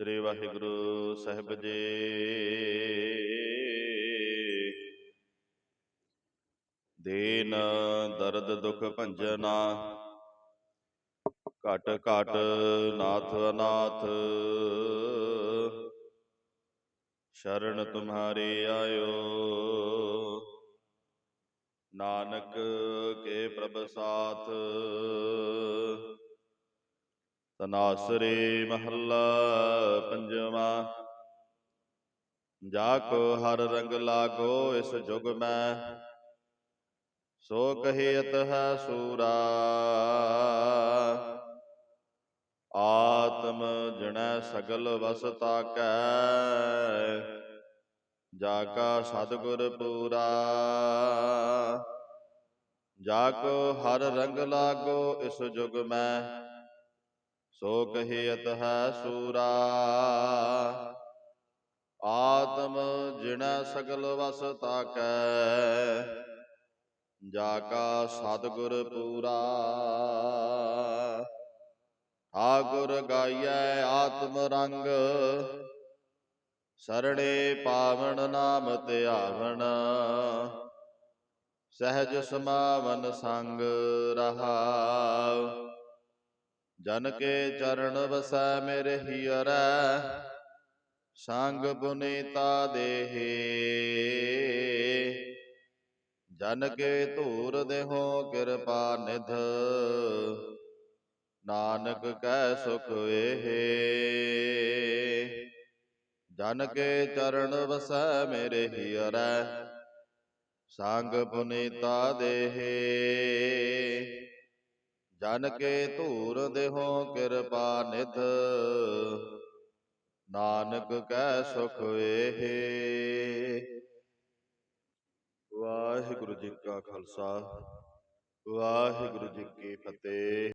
ਸ੍ਰੀ ਵਾਹਿਗੁਰੂ ਸਾਹਿਬ ਜੀ। ਦੀਨ ਦਰਦ ਦੁਖ ਭੰਜਨਾ ਘਟ ਘਟ ਨਾਥ ਅਨਾਥ। ਸ਼ਰਨ ਤੁਮਹਾਰੀ ਆਇਓ। ਨਾਨਕ ਕੇ ਪ੍ਰਭ ਸਾਥ। ਤਨਾਸਰੇ ਮਹੱਲਾ ਪੰਜਵਾ। ਜਾ ਕੋ ਹਰ ਰੰਗ ਲਾਗੋ ਇਸ ਜੁਗ ਮੈਂ। ਸੋ ਕਹੀਤ ਹੈ ਸੂਰਾ। ਆਤਮ ਜਣੈ ਸਗਲ ਵਸਤਾ ਕੈ ਜਾ ਕਾ ਸਤਿਗੁਰ ਪੂਰਾ। ਜਾ ਕੋ ਹਰ ਰੰਗ ਲਾਗੋ ਇਸ ਜੁਗ ਮੈਂ। ਸੋ ਕਹੀਤ ਹੈ ਸੂਰਾ। ਆਤਮ ਜਿਣੈ ਸਗਲ ਵਸ ਤਾਕੈ, ਜਾ ਕਾ ਸਤਿਗੁਰ ਪੂਰਾ। ਠਾਕੁਰ ਗਾਈਐ ਆਤਮ ਰੰਗ, ਸਰਣੇ ਪਾਵਣ ਨਾਮ ਧਿਆਵਨ। ਸਹਿਜ ਸਮਾਵਨ ਸੰਗ ਰਹਾਉ ਜਨ ਕੇ ਚਰਨ ਵਸੈ ਮੇਰੇ ਹੀਰੈ ਸੰਗ ਪੁਨੀਤਾ ਦੇਹੇ। ਜਨ ਕੇ ਧੂਰ ਦੇਹੋ ਕਿਰਪਾ ਨਿਧ। ਨਾਨਕ ਕੈ ਸੁਖ ਏਹੇ। ਜਨ ਕੇ ਚਰਨ ਵਸੈ ਮੇਰੇ ਹੀਰੈ ਸੰਗ ਪੁਨੀਤਾ ਦੇਹੇ। ਜਨ ਕੇ ਧੂਰ ਦੇਹੋ ਕਿਰਪਾ ਨਿਧ। ਨਾਨਕ ਕੈ ਸੁਖ ਏਹੇ ਵਾਹਿਗੁਰੂ ਜੀ ਕਾ ਖਾਲਸਾ ਵਾਹਿਗੁਰੂ ਜੀ ਕੀ ਫਤਿਹ।